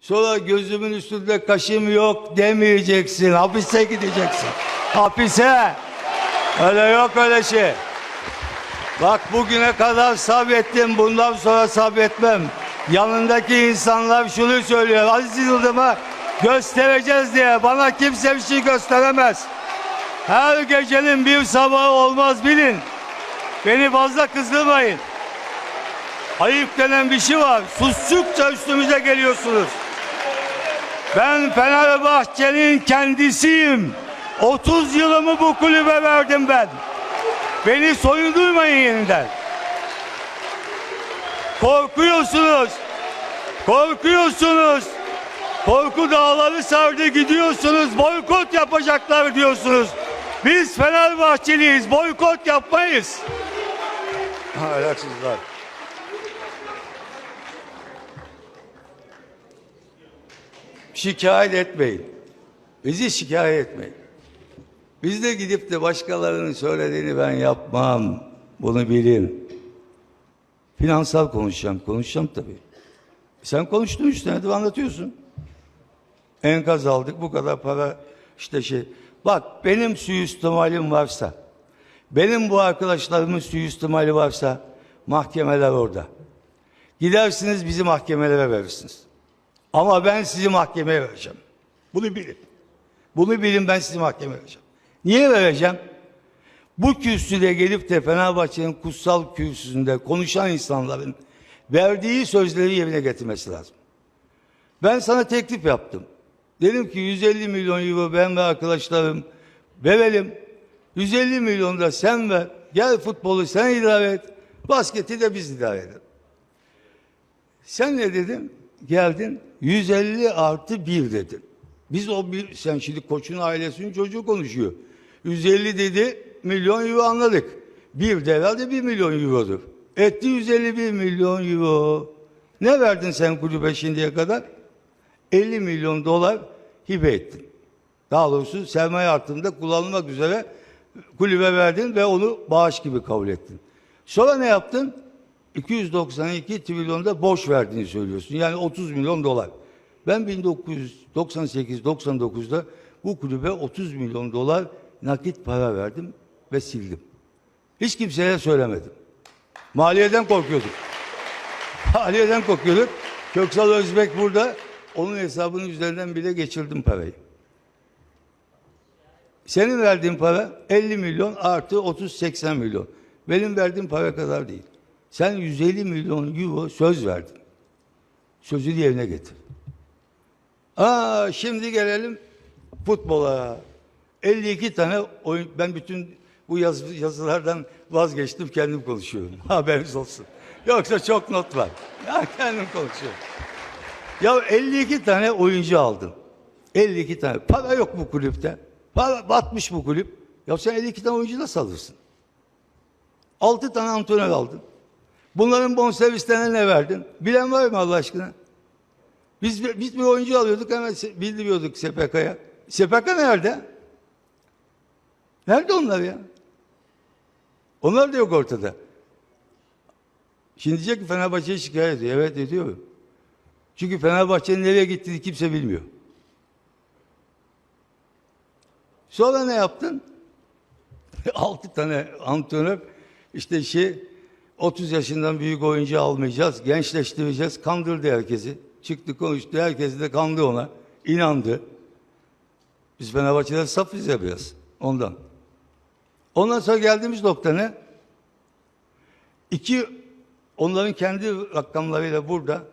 Sonra gözümün üstünde kaşım yok demeyeceksin. Hapise gideceksin. Hapise. Öyle yok öyle şey. Bak bugüne kadar sabrettim. Bundan sonra sabretmem. Yanındaki insanlar şunu söylüyor. Aziz Yıldırım'a göstereceğiz diye. Bana kimse bir şey gösteremez. Her gecenin bir sabahı olmaz bilin. Beni fazla kızdırmayın. Ayıp denen bir şey var. Sustukça üstümüze geliyorsunuz. Ben Fenerbahçe'nin kendisiyim. 30 yılımı bu kulübe verdim ben. Beni soyundurmayın yeniden. Korkuyorsunuz. Korkuyorsunuz. Korku dağları sardı gidiyorsunuz. Boykot yapacaklar diyorsunuz. Biz Fenerbahçeliyiz. Boykot yapmayız. Ahlaksızlar. Şikayet etmeyin. Bizi şikayet etmeyin. Biz de gidip de başkalarının söylediğini ben yapmam. Bunu bilin. Finansal konuşacağım. Konuşacağım tabii. Sen konuştun üç senedir anlatıyorsun. Enkaz aldık bu kadar para işte şey. Bak benim suistimalim varsa, benim bu arkadaşlarımın suistimali varsa mahkemeler orada. Gidersiniz bizi mahkemelere verirsiniz. Ama ben sizi mahkemeye vereceğim. Bunu bilin. Bunu bilin ben sizi mahkemeye vereceğim. Niye vereceğim? Bu kürsüde gelip de Fenerbahçe'nin kutsal kürsüsünde konuşan insanların verdiği sözleri yerine getirmesi lazım. Ben sana teklif yaptım. Dedim ki 150 milyon euro ben ve arkadaşlarım verelim. 150 milyon da sen ver. Gel futbolu sen idare et. Basketi de biz idare edelim. Sen ne dedin? Geldin 150 artı 1 dedin. Biz o bir, sen şimdi koçun ailesinin çocuğu konuşuyor. 150 dedi milyon euro anladık. Bir de herhalde 1 milyon eurodur. Etti 151 milyon euro. Ne verdin sen kulübe şimdiye kadar? 50 milyon dolar hibe ettin. Daha doğrusu sermaye artımında kullanılmak üzere kulübe verdin ve onu bağış gibi kabul ettin. Sonra ne yaptın? 292 trilyonda borç verdiğini söylüyorsun. Yani 30 milyon dolar. Ben 1998-99'da bu kulübe 30 milyon dolar nakit para verdim ve sildim. Hiç kimseye söylemedim. Maliyeden korkuyorduk. Maliyeden korkuyorduk. Köksal Özbek burada. Onun hesabının üzerinden bile geçirdim parayı. Senin verdiğin para 50 milyon artı 30-80 milyon. Benim verdiğim para kadar değil. Sen 150 milyon euro söz verdin. Sözünü yerine getir. Aa, şimdi gelelim futbola. 52 tane oyun, ben bütün bu yaz, yazılardan vazgeçtim kendim konuşuyorum. Haberiniz olsun. Yoksa çok not var. Ya kendim konuşuyorum. Ya 52 tane oyuncu aldın. 52 tane. Para yok bu kulüpte. Para batmış bu kulüp. Ya sen 52 tane oyuncu nasıl alırsın? 6 tane antrenör aldın. Bunların bonservislerine ne verdin? Bilen var mı Allah aşkına? Biz, biz bir oyuncu alıyorduk hemen bildiriyorduk SPK'ya. SPK nerede? Nerede onlar ya? Onlar da yok ortada. Şimdi diyecek ki Fenerbahçe'ye şikayet ediyor. Evet ediyorum. Çünkü Fenerbahçe'nin nereye gittiğini kimse bilmiyor. Sonra ne yaptın? Altı tane antrenör işte şey 30 yaşından büyük oyuncu almayacağız, gençleştireceğiz. Kandırdı herkesi. Çıktı konuştu, herkes de kandı ona. inandı. Biz Fenerbahçe'den safız ya biraz. Ondan. Ondan sonra geldiğimiz nokta ne? İki, onların kendi rakamlarıyla burada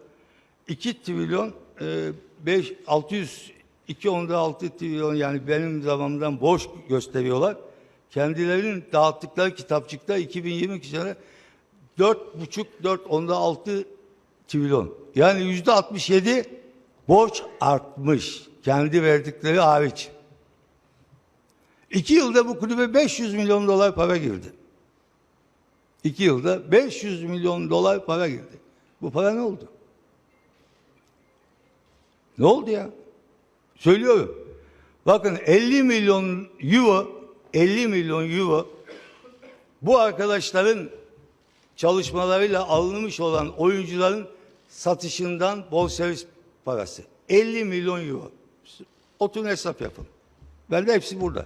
2 trilyon e, 5, 600, 2 onda 6 trilyon yani benim zamanımdan borç gösteriyorlar. Kendilerinin dağıttıkları kitapçıkta 2022 sene 4,5, 4 onda 6 trilyon. Yani yüzde 67 borç artmış. Kendi verdikleri hariç. İki yılda bu kulübe 500 milyon dolar para girdi. İki yılda 500 milyon dolar para girdi. Bu para ne oldu? Ne oldu ya? Söylüyorum. Bakın 50 milyon euro 50 milyon euro bu arkadaşların çalışmalarıyla alınmış olan oyuncuların satışından bonservis parası. 50 milyon euro. Oturun hesap yapın. Ben de hepsi burada.